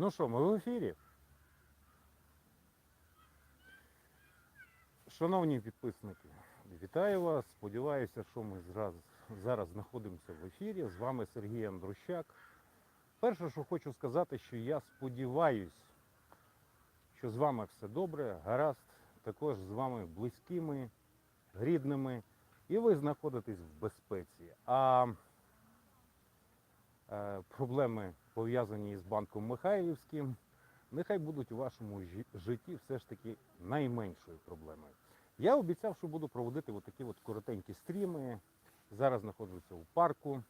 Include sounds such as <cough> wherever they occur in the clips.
Ну що, ми в ефірі. Шановні підписники, вітаю вас. Сподіваюся, що ми зраз, зараз знаходимося в ефірі. З вами Сергій Андрущак. Перше, що хочу сказати, що я сподіваюсь, що з вами все добре, гаразд, також з вами близькими, рідними, і ви знаходитесь в безпеці. А проблеми, пов'язані з банком Михайлівським, нехай будуть у вашому житті все ж таки найменшою проблемою. Я обіцяв, що буду проводити отакі от коротенькі стріми. Зараз знаходжуся у парку,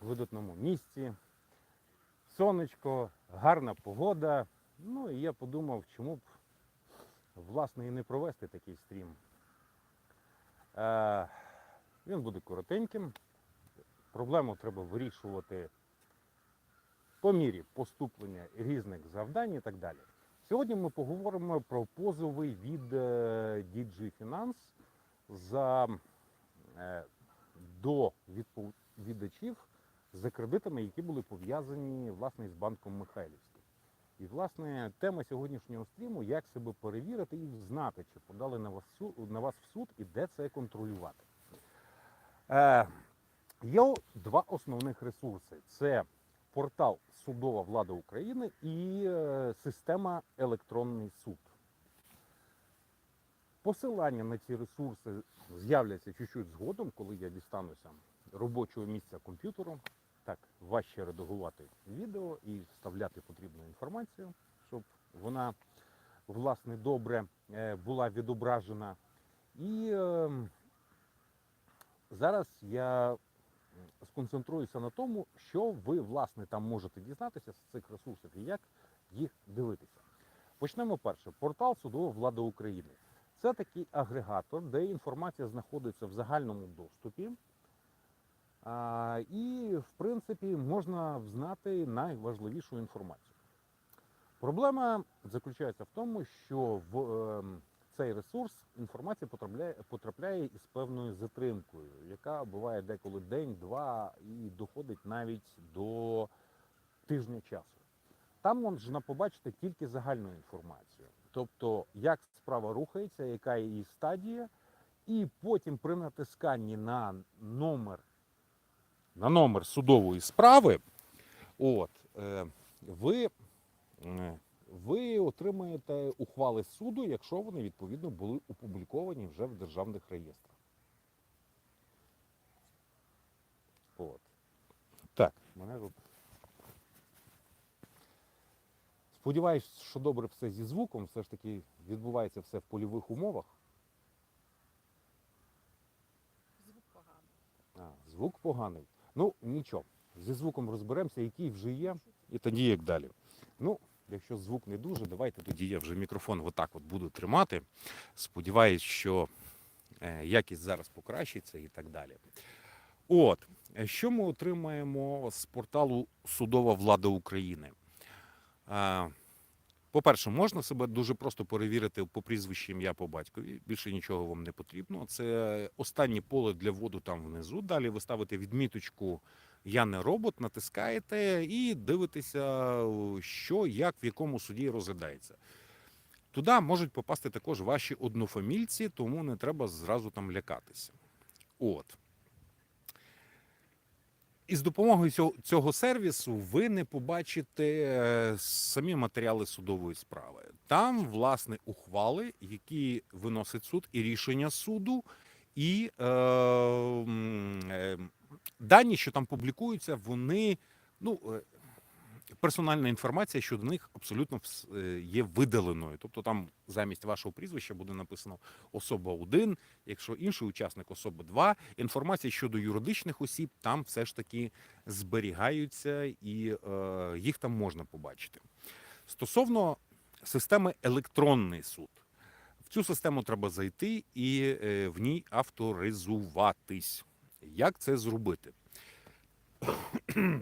в видатному місці. Сонечко, гарна погода. Ну і я подумав, чому б власне і не провести такий стрім. Е, він буде коротеньким. Проблему треба вирішувати по мірі поступлення різних завдань і так далі. Сьогодні ми поговоримо про позови від е, DG Finance за е, до відповідачів за кредитами, які були пов'язані власне з банком Михайлівським. І власне тема сьогоднішнього стріму як себе перевірити і знати, чи подали на вас на вас в суд і де це контролювати. Є два основних ресурси: це портал Судова влада України і е, система Електронний суд. Посилання на ці ресурси з'являться чуть-чуть згодом, коли я дістануся робочого місця комп'ютеру. Так, важче редагувати відео і вставляти потрібну інформацію, щоб вона власне добре е, була відображена. І е, зараз я сконцентруюся на тому, що ви власне там можете дізнатися з цих ресурсів і як їх дивитися. Почнемо перше. Портал Судова влада України. Це такий агрегатор, де інформація знаходиться в загальному доступі. А, і, в принципі, можна взнати найважливішу інформацію. Проблема заключається в тому, що в ем, цей ресурс інформація потрапляє, потрапляє із певною затримкою, яка буває деколи день-два і доходить навіть до тижня часу. Там можна побачити тільки загальну інформацію, тобто як справа рухається, яка її стадія, і потім при натисканні на номер на номер судової справи, от, е, ви, е, ви отримаєте ухвали суду, якщо вони відповідно були опубліковані вже в державних реєстрах. От. Так, мене тут. Сподіваюсь, що добре все зі звуком, все ж таки відбувається все в польових умовах. Звук поганий. А, звук поганий. Ну, нічого. Зі звуком розберемося, який вже є, і тоді як далі. Ну, якщо звук не дуже, давайте тоді я вже мікрофон отак от буду тримати. Сподіваюсь, що е, якість зараз покращиться і так далі. От, що ми отримаємо з порталу Судова влада України? Е, По-перше, можна себе дуже просто перевірити по прізвищу ім'я по батькові. Більше нічого вам не потрібно. Це останнє поле для вводу там внизу. Далі ви ставите відміточку Я не робот, натискаєте і дивитеся, що як в якому суді розглядається. Туди можуть попасти також ваші однофамільці, тому не треба зразу там лякатися. От. І з допомогою цього, цього сервісу ви не побачите е, самі матеріали судової справи. Там, власне, ухвали, які виносить суд, і рішення суду, і е, е, дані, що там публікуються, вони ну. е, Персональна інформація щодо них абсолютно е, є видаленою. Тобто там замість вашого прізвища буде написано особа 1, якщо інший учасник особа 2. Інформація щодо юридичних осіб там все ж таки зберігаються і е, їх там можна побачити. Стосовно системи електронний суд, в цю систему треба зайти і е, в ній авторизуватись. Як це зробити? <clears throat>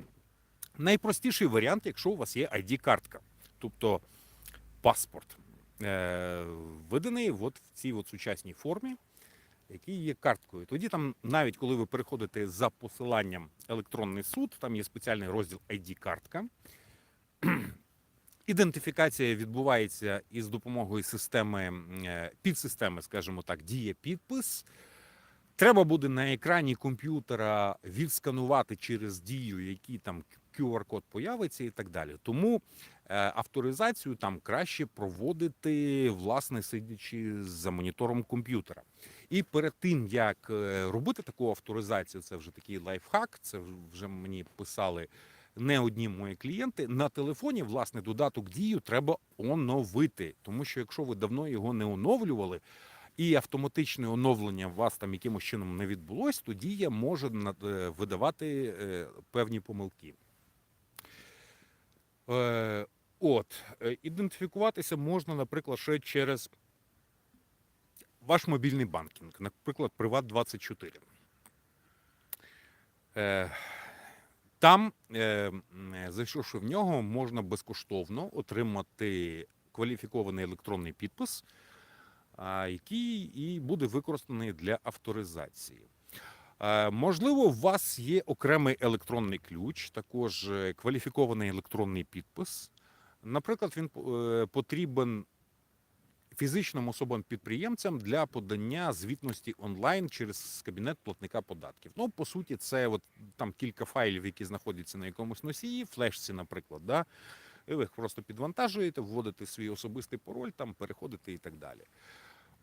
Найпростіший варіант, якщо у вас є ID-картка, тобто паспорт, е, виданий от в цій от сучасній формі, який є карткою. Тоді там, навіть коли ви переходите за посиланням електронний суд, там є спеціальний розділ ID-картка. <clears throat> Ідентифікація відбувається із допомогою системи е, підсистеми, скажімо так, діє підпис. Треба буде на екрані комп'ютера відсканувати через дію, який там QR-код появиться і так далі. Тому е, авторизацію там краще проводити, власне, сидячи за монітором комп'ютера. І перед тим як е, робити таку авторизацію, це вже такий лайфхак, це вже мені писали не одні мої клієнти. На телефоні власне додаток дію треба оновити, тому що якщо ви давно його не оновлювали. І автоматичне оновлення у вас там якимось чином не відбулось, то дія може над- е, видавати е, певні помилки. Е, От, ідентифікуватися можна, наприклад, ще через ваш мобільний банкінг, наприклад, Приват24. Е, Там, зайшовши в нього, можна безкоштовно отримати кваліфікований електронний підпис, який і буде використаний для авторизації. Можливо, у вас є окремий електронний ключ, також е, кваліфікований електронний підпис. Наприклад, він е, потрібен фізичним особам-підприємцям для подання звітності онлайн через кабінет платника податків. Ну, по суті, це от там кілька файлів, які знаходяться на якомусь носії, флешці, наприклад. Да? Ви їх просто підвантажуєте, вводите свій особистий пароль, там переходите і так далі.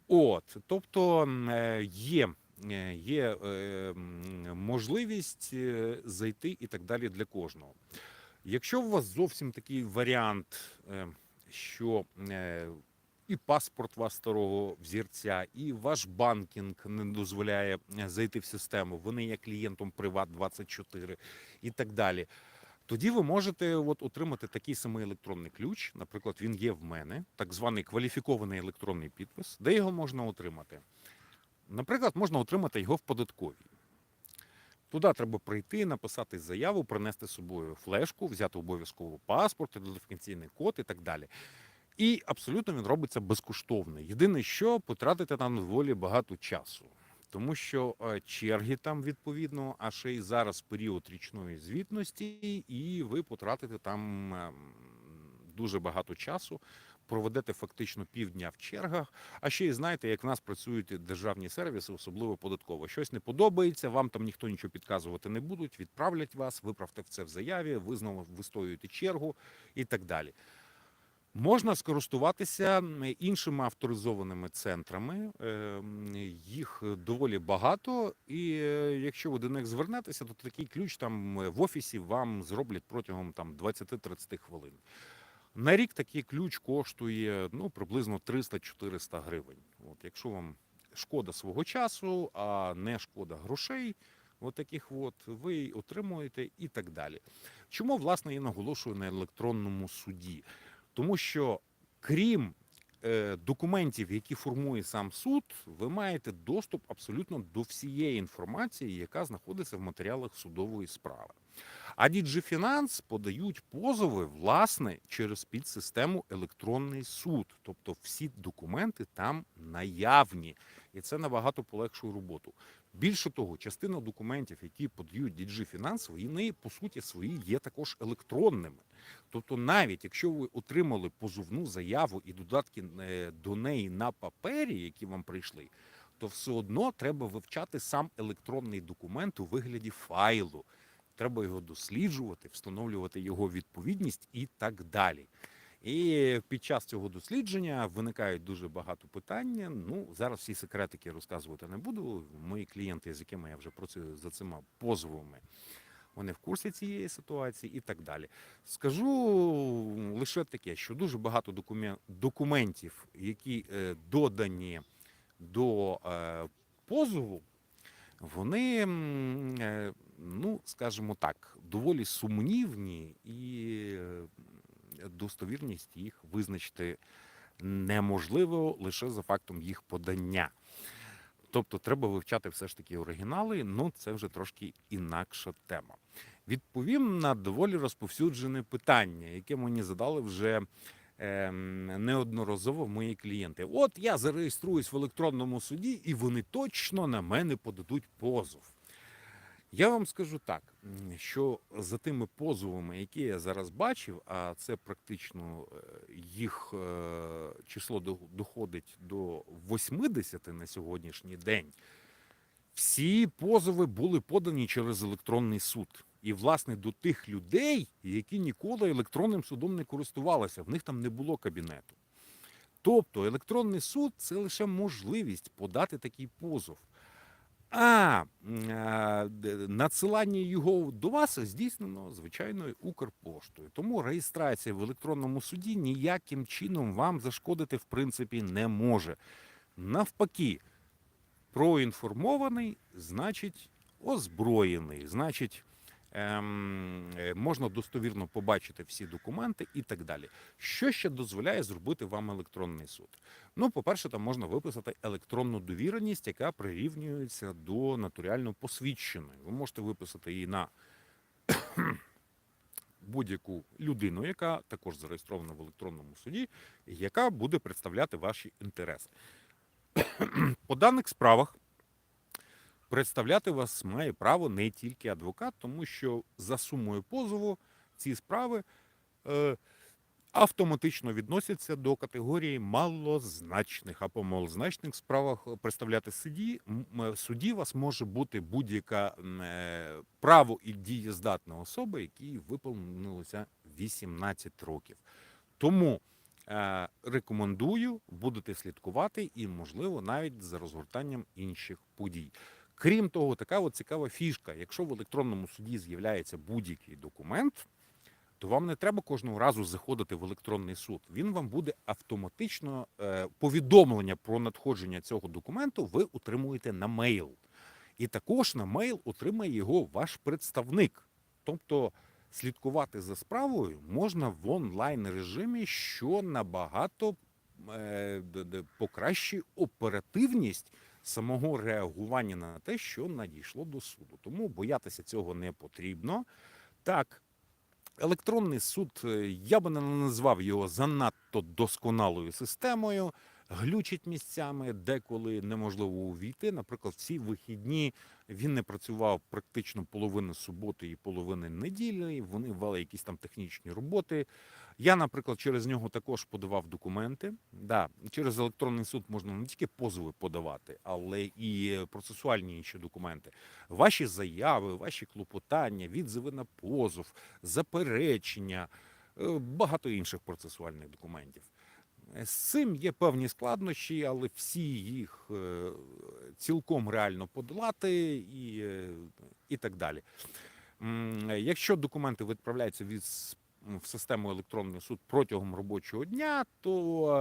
От, тобто е, є, е, є е, можливість зайти і так далі для кожного. Якщо у вас зовсім такий варіант, що і паспорт вас старого взірця, і ваш банкінг не дозволяє зайти в систему, вони є клієнтом Приват24 і так далі. Тоді ви можете от отримати такий самий електронний ключ. Наприклад, він є в мене, так званий кваліфікований електронний підпис, де його можна отримати. Наприклад, можна отримати його в податковій. Туди треба прийти, написати заяву, принести з собою флешку, взяти обов'язково паспорт, ідентифікаційний код і так далі. І абсолютно він робиться безкоштовно. Єдине, що потратити там доволі багато часу. Тому що е, черги там відповідно, а ще й зараз період річної звітності, і ви потратите там ем, дуже багато часу, проведете фактично півдня в чергах. А ще й знаєте, як в нас працюють державні сервіси, особливо податково. Щось не подобається, вам там ніхто нічого підказувати не будуть, відправлять вас, виправте це в заяві, ви знову вистоюєте чергу і так далі. Можна скористуватися іншими авторизованими центрами. е, Їх доволі багато, і е, якщо ви до них звернетеся, то такий ключ там е, в офісі вам зроблять протягом там 20-30 хвилин. На рік такий ключ коштує ну, приблизно 300-400 гривень. От, якщо вам шкода свого часу, а не шкода грошей, от таких от, ви отримуєте і так далі. Чому, власне, я наголошую на електронному суді? Тому що крім е, документів, які формує сам суд, ви маєте доступ абсолютно до всієї інформації, яка знаходиться в матеріалах судової справи. А DigiFinance подають позови власне через підсистему електронний суд, тобто всі документи там наявні, і це набагато полегшує роботу. Більше того, частина документів, які подають DigiFinance, вони по суті свої є також електронними. Тобто, навіть якщо ви отримали позовну заяву і додатки е, до неї на папері, які вам прийшли, то все одно треба вивчати сам електронний документ у вигляді файлу. Треба його досліджувати, встановлювати його відповідність і так далі. І під час цього дослідження виникають дуже багато питань. Ну зараз всі секретики розказувати не буду. Мої клієнти, з якими я вже працюю за цими позовами, вони в курсі цієї ситуації і так далі. Скажу лише таке, що дуже багато документів, які е, додані до е, позову, вони, е, ну скажімо так, доволі сумнівні і достовірність їх визначити неможливо лише за фактом їх подання. Тобто треба вивчати все ж таки оригінали, ну це вже трошки інакша тема. Відповім на доволі розповсюджене питання, яке мені задали вже ем, неодноразово мої клієнти. От я зареєструюсь в електронному суді, і вони точно на мене подадуть позов. Я вам скажу так, що за тими позовами, які я зараз бачив, а це практично е, їх е, число доходить до 80 на сьогоднішній день. Всі позови були подані через електронний суд. І, власне, до тих людей, які ніколи електронним судом не користувалися, в них там не було кабінету. Тобто електронний суд це лише можливість подати такий позов. А надсилання його до вас здійснено звичайною Укрпоштою. Тому реєстрація в електронному суді ніяким чином вам зашкодити в принципі не може. Навпаки, проінформований, значить озброєний, значить. Ем, е, можна достовірно побачити всі документи і так далі. Що ще дозволяє зробити вам електронний суд? Ну, по-перше, там можна виписати електронну довіреність, яка прирівнюється до нотаріально посвідченої. Ви можете виписати її на <coughs> будь-яку людину, яка також зареєстрована в електронному суді, яка буде представляти ваші інтереси. <coughs> По даних справах представляти вас має право не тільки адвокат, тому що за сумою позову ці справи е, автоматично відносяться до категорії малозначних. А по малозначних справах представляти судді, судді вас може бути будь-яка е, право і дієздатна особа, якій виповнилося 18 років. Тому е, рекомендую будете слідкувати і, можливо, навіть за розгортанням інших подій. Крім того, така от цікава фішка. Якщо в електронному суді з'являється будь-який документ, то вам не треба кожного разу заходити в електронний суд. Він вам буде автоматично е, повідомлення про надходження цього документу ви отримуєте на мейл. І також на мейл отримає його ваш представник. Тобто слідкувати за справою можна в онлайн режимі, що набагато е, покращує оперативність самого реагування на те, що надійшло до суду. Тому боятися цього не потрібно. Так, електронний суд, е, я би не назвав його занадто досконалою системою. Глючить місцями, деколи неможливо увійти. Наприклад, ці вихідні він не працював практично половину суботи і половини неділі. Вони вели якісь там технічні роботи. Я, наприклад, через нього також подавав документи. Да, через електронний суд можна не тільки позови подавати, але і процесуальні інші документи. Ваші заяви, ваші клопотання, відзиви на позов, заперечення, е, багато інших процесуальних документів. Е, З цим є певні складнощі, але всі їх е, цілком реально подолати і, і так далі. Якщо документи відправляються від в систему електронний суд протягом робочого дня, то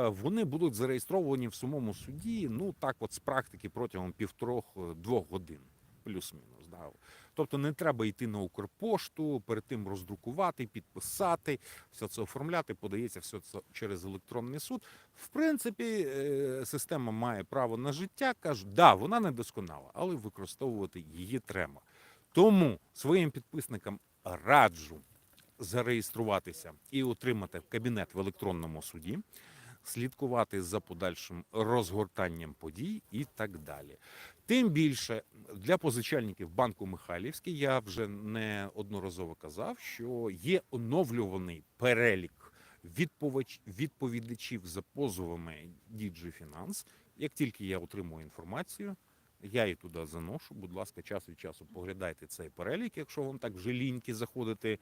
е, вони будуть зареєстровані в самому суді. Ну так, от з практики протягом півторох-двох годин, плюс-мінус. Да. Тобто не треба йти на Укрпошту, перед тим роздрукувати, підписати, все це оформляти, подається все це через електронний суд. В принципі, е, система має право на життя. Кажуть, да, вона не досконала, але використовувати її треба. Тому своїм підписникам раджу зареєструватися і отримати кабінет в електронному суді, слідкувати за подальшим розгортанням подій і так далі. Тим більше для позичальників банку Михайлівський я вже неодноразово казав, що є оновлюваний перелік відповідачів за позовами DG Finance. Як тільки я отримую інформацію, я її туди заношу. Будь ласка, час від часу поглядайте цей перелік, якщо вам так вже ліньки заходити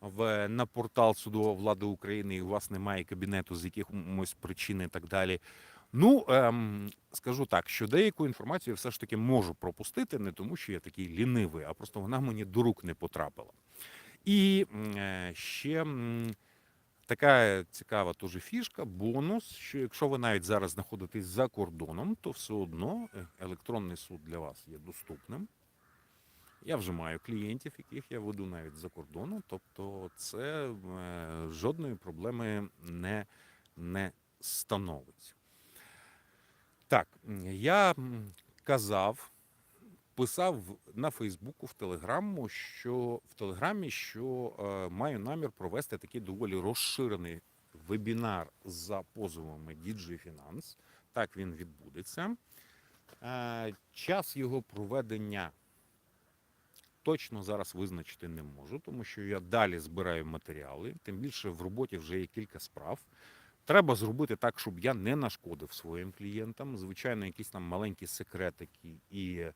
в на портал судова влада України, і у вас немає кабінету з якихось причин і так далі. Ну ем, скажу так, що деяку інформацію я все ж таки можу пропустити, не тому, що я такий лінивий, а просто вона мені до рук не потрапила. І е, ще м, така цікава теж фішка, бонус, що якщо ви навіть зараз знаходитесь за кордоном, то все одно е, електронний суд для вас є доступним. Я вже маю клієнтів, яких я веду навіть за кордоном, тобто це е, жодної проблеми не, не становить. Так, я казав, писав на Фейсбуку, в Телеграму, що в Телеграмі, що е, маю намір провести такий доволі розширений вебінар за позовами DG Finance. Так він відбудеться. Е, час його проведення точно зараз визначити не можу, тому що я далі збираю матеріали. Тим більше в роботі вже є кілька справ. Треба зробити так, щоб я не нашкодив своїм клієнтам. Звичайно, якісь там маленькі секретики і е,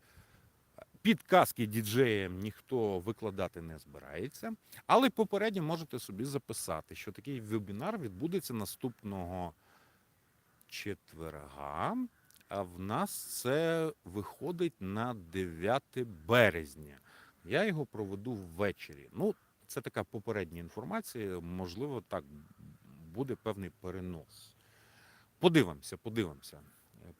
підказки діджеям ніхто викладати не збирається. Але попередньо можете собі записати, що такий вебінар відбудеться наступного четверга. А в нас це виходить на 9 березня. Я його проведу ввечері. Ну, це така попередня інформація. Можливо, так буде певний перенос. Подивимося, подивимося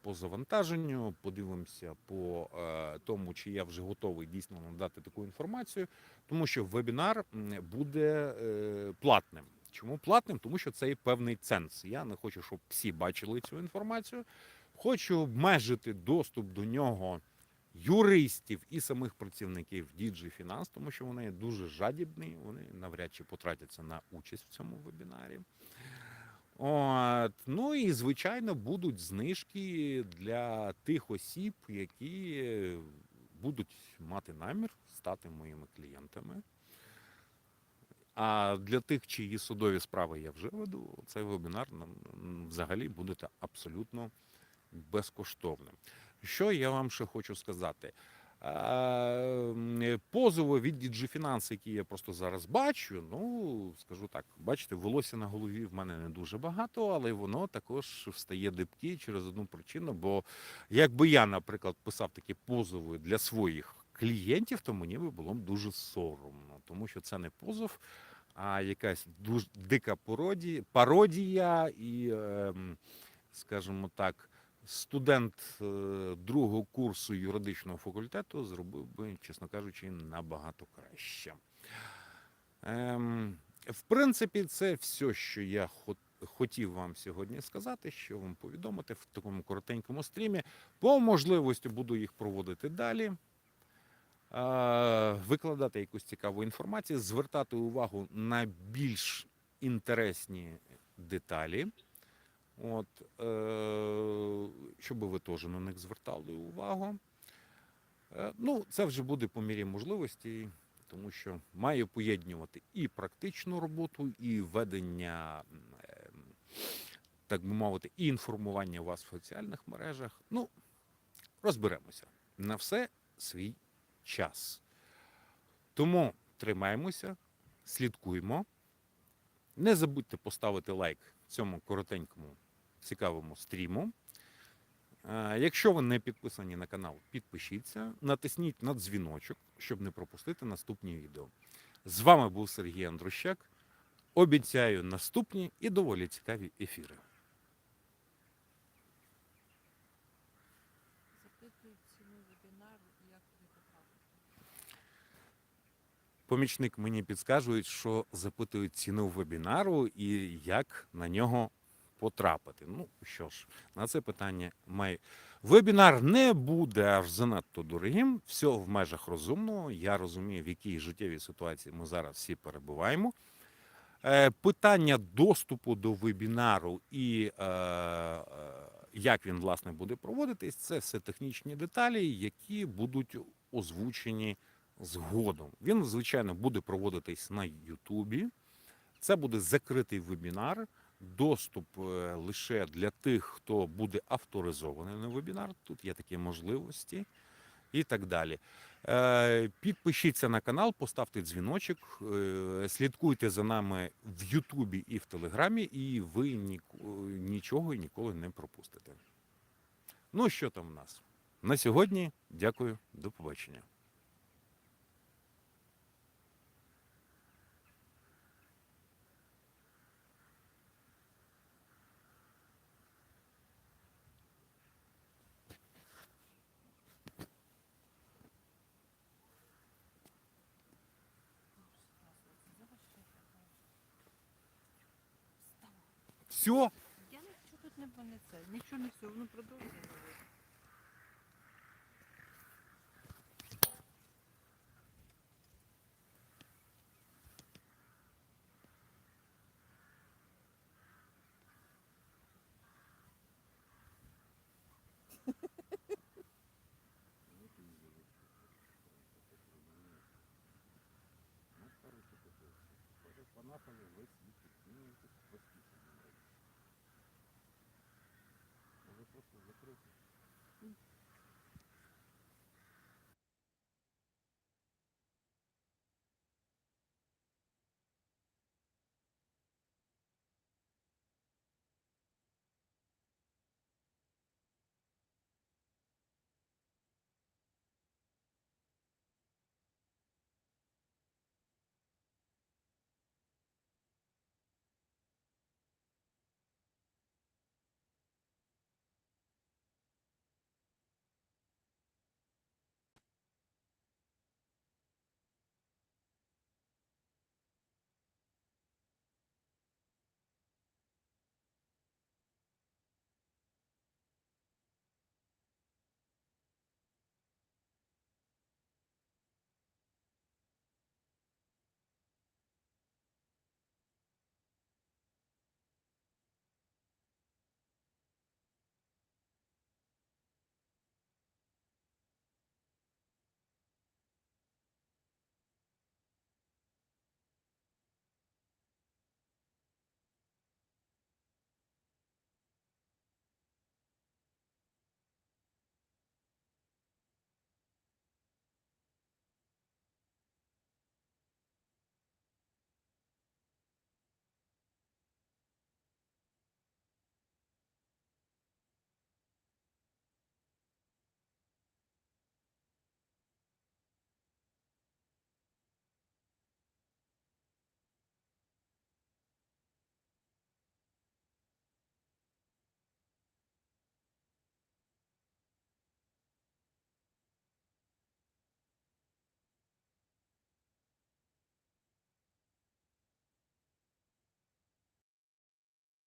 по завантаженню, подивимося по е, тому, чи я вже готовий дійсно надати таку інформацію, тому що вебінар буде е, платним. Чому платним? Тому що це є певний ценз. Я не хочу, щоб всі бачили цю інформацію. Хочу обмежити доступ до нього юристів і самих працівників DG Finance, тому що вони дуже жадібні, вони навряд чи потратяться на участь в цьому вебінарі. От. Ну і звичайно будуть знижки для тих осіб, які будуть мати намір стати моїми клієнтами. А для тих, чиї судові справи я вже веду, цей вебінар взагалі буде абсолютно безкоштовним. Що я вам ще хочу сказати? Е, Позови від Finance, які я просто зараз бачу, ну скажу так, бачите, волосся на голові в мене не дуже багато, але воно також встає дибки через одну причину. Бо якби я, наприклад, писав такі позови для своїх клієнтів, то мені би було б дуже соромно, тому що це не позов, а якась дуже дика пародія, пародія і, ем, скажімо так студент е, другого курсу юридичного факультету зробив би, чесно кажучи, набагато краще. Ем, в принципі, це все, що я хот- хотів вам сьогодні сказати, що вам повідомити в такому коротенькому стрімі. По можливості буду їх проводити далі. е, Викладати якусь цікаву інформацію, звертати увагу на більш інтересні деталі. От, е, щоб ви теж на них звертали увагу. Е, ну, це вже буде по мірі можливості, тому що маю поєднувати і практичну роботу, і ведення, е, так би мовити, і інформування вас в соціальних мережах. Ну, розберемося. На все свій час. Тому тримаємося, слідкуємо. Не забудьте поставити лайк цьому коротенькому цікавому стріму. Е, Якщо ви не підписані на канал, підпишіться, натисніть на дзвіночок, щоб не пропустити наступні відео. З вами був Сергій Андрущак. Обіцяю наступні і доволі цікаві ефіри. Помічник мені підказують, що запитують ціну вебінару і як на нього потрапити. Ну що ж, на це питання маю. Вебінар не буде аж занадто дорогим. Все в межах розумного. Я розумію, в якій життєвій ситуації ми зараз всі перебуваємо. Е, Питання доступу до вебінару і е, е, як він власне буде проводитись, це все технічні деталі, які будуть озвучені згодом. Він, звичайно, буде проводитись на Ютубі. Це буде закритий вебінар, доступ е, лише для тих, хто буде авторизований на вебінар. Тут є такі можливості і так далі. Е, Підпишіться на канал, поставте дзвіночок, е, слідкуйте за нами в Ютубі і в Телеграмі, і ви нічого ніколи не пропустите. Ну, що там в нас? На сьогодні дякую, до побачення. Все. Я нічого тут не понесе, нічого не все, воно продовжує. говорити. вже понапали весь YouTube. Мені якось поспішно. Може просто закрити.